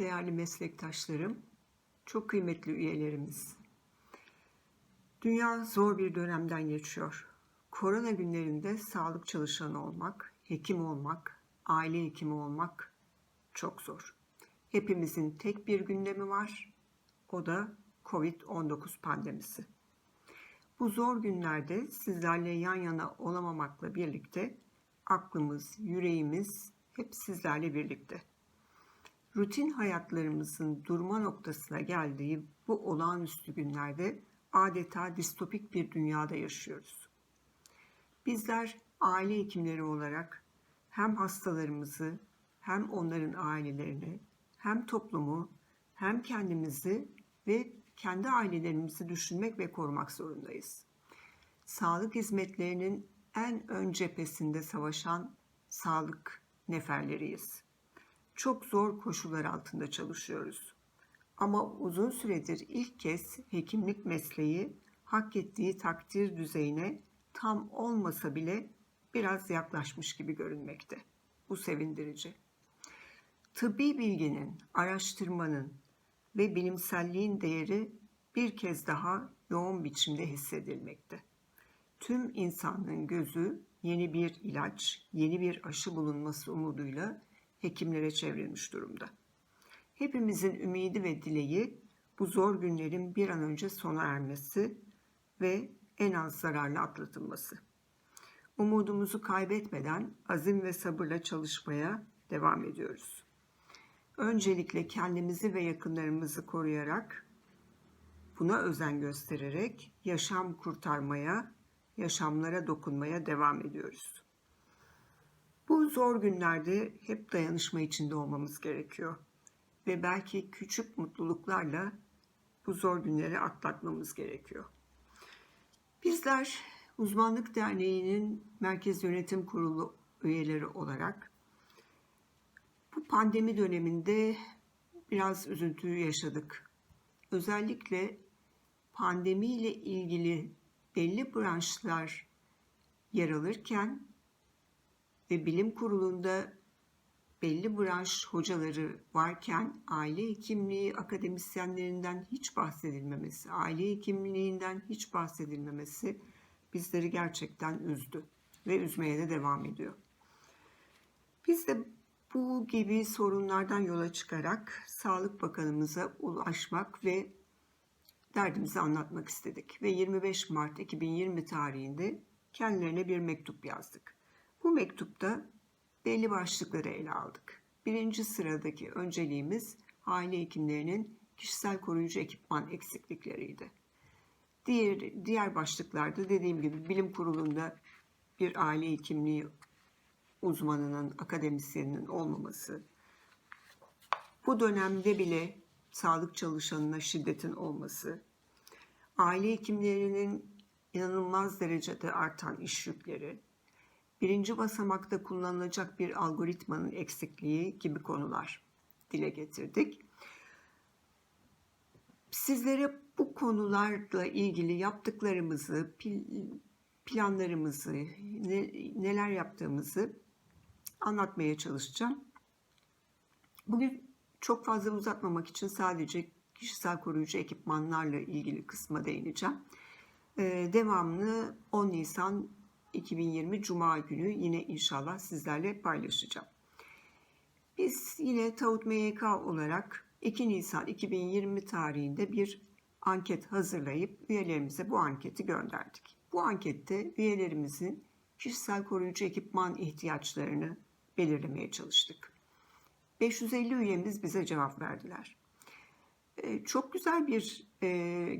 değerli meslektaşlarım, çok kıymetli üyelerimiz. Dünya zor bir dönemden geçiyor. Korona günlerinde sağlık çalışanı olmak, hekim olmak, aile hekimi olmak çok zor. Hepimizin tek bir gündemi var. O da Covid-19 pandemisi. Bu zor günlerde sizlerle yan yana olamamakla birlikte aklımız, yüreğimiz hep sizlerle birlikte. Rutin hayatlarımızın durma noktasına geldiği bu olağanüstü günlerde adeta distopik bir dünyada yaşıyoruz. Bizler aile hekimleri olarak hem hastalarımızı hem onların ailelerini hem toplumu hem kendimizi ve kendi ailelerimizi düşünmek ve korumak zorundayız. Sağlık hizmetlerinin en ön cephesinde savaşan sağlık neferleriyiz. Çok zor koşullar altında çalışıyoruz. Ama uzun süredir ilk kez hekimlik mesleği hak ettiği takdir düzeyine tam olmasa bile biraz yaklaşmış gibi görünmekte. Bu sevindirici. Tıbbi bilginin, araştırmanın ve bilimselliğin değeri bir kez daha yoğun biçimde hissedilmekte. Tüm insanlığın gözü yeni bir ilaç, yeni bir aşı bulunması umuduyla hekimlere çevrilmiş durumda. Hepimizin ümidi ve dileği bu zor günlerin bir an önce sona ermesi ve en az zararla atlatılması. Umudumuzu kaybetmeden azim ve sabırla çalışmaya devam ediyoruz. Öncelikle kendimizi ve yakınlarımızı koruyarak, buna özen göstererek yaşam kurtarmaya, yaşamlara dokunmaya devam ediyoruz. Bu zor günlerde hep dayanışma içinde olmamız gerekiyor ve belki küçük mutluluklarla bu zor günleri atlatmamız gerekiyor. Bizler Uzmanlık Derneği'nin Merkez Yönetim Kurulu üyeleri olarak bu pandemi döneminde biraz üzüntüyü yaşadık. Özellikle pandemiyle ilgili belli branşlar yer alırken ve bilim kurulunda belli branş hocaları varken aile hekimliği akademisyenlerinden hiç bahsedilmemesi, aile hekimliğinden hiç bahsedilmemesi bizleri gerçekten üzdü ve üzmeye de devam ediyor. Biz de bu gibi sorunlardan yola çıkarak Sağlık Bakanımıza ulaşmak ve derdimizi anlatmak istedik ve 25 Mart 2020 tarihinde kendilerine bir mektup yazdık. Bu mektupta belli başlıkları ele aldık. Birinci sıradaki önceliğimiz aile hekimlerinin kişisel koruyucu ekipman eksiklikleriydi. Diğer, diğer başlıklarda dediğim gibi bilim kurulunda bir aile hekimliği uzmanının, akademisyeninin olmaması, bu dönemde bile sağlık çalışanına şiddetin olması, aile hekimlerinin inanılmaz derecede artan iş yükleri, birinci basamakta kullanılacak bir algoritmanın eksikliği gibi konular dile getirdik. Sizlere bu konularla ilgili yaptıklarımızı, planlarımızı, neler yaptığımızı anlatmaya çalışacağım. Bugün çok fazla uzatmamak için sadece kişisel koruyucu ekipmanlarla ilgili kısma değineceğim. Devamını 10 Nisan 2020 Cuma günü yine inşallah sizlerle paylaşacağım. Biz yine Tavut MYK olarak 2 Nisan 2020 tarihinde bir anket hazırlayıp üyelerimize bu anketi gönderdik. Bu ankette üyelerimizin kişisel koruyucu ekipman ihtiyaçlarını belirlemeye çalıştık. 550 üyemiz bize cevap verdiler. Çok güzel bir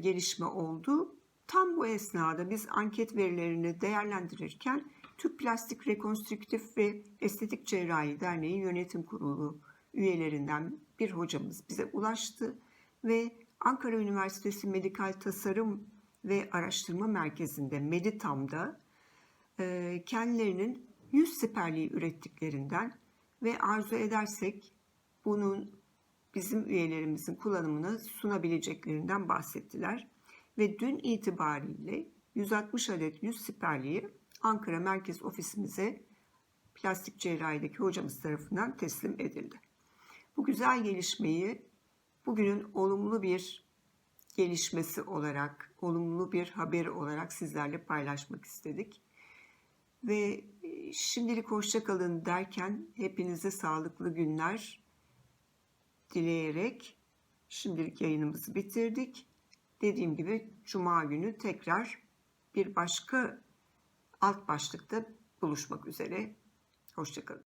gelişme oldu. Tam bu esnada biz anket verilerini değerlendirirken Türk Plastik Rekonstrüktif ve Estetik Cerrahi Derneği Yönetim Kurulu üyelerinden bir hocamız bize ulaştı ve Ankara Üniversitesi Medikal Tasarım ve Araştırma Merkezi'nde Meditam'da e, kendilerinin yüz siperliği ürettiklerinden ve arzu edersek bunun bizim üyelerimizin kullanımına sunabileceklerinden bahsettiler ve dün itibariyle 160 adet yüz siperliği Ankara Merkez Ofisimize plastik cerrahideki hocamız tarafından teslim edildi. Bu güzel gelişmeyi bugünün olumlu bir gelişmesi olarak, olumlu bir haber olarak sizlerle paylaşmak istedik. Ve e, şimdilik hoşça kalın derken hepinize sağlıklı günler dileyerek şimdilik yayınımızı bitirdik. Dediğim gibi cuma günü tekrar bir başka alt başlıkta buluşmak üzere. Hoşçakalın.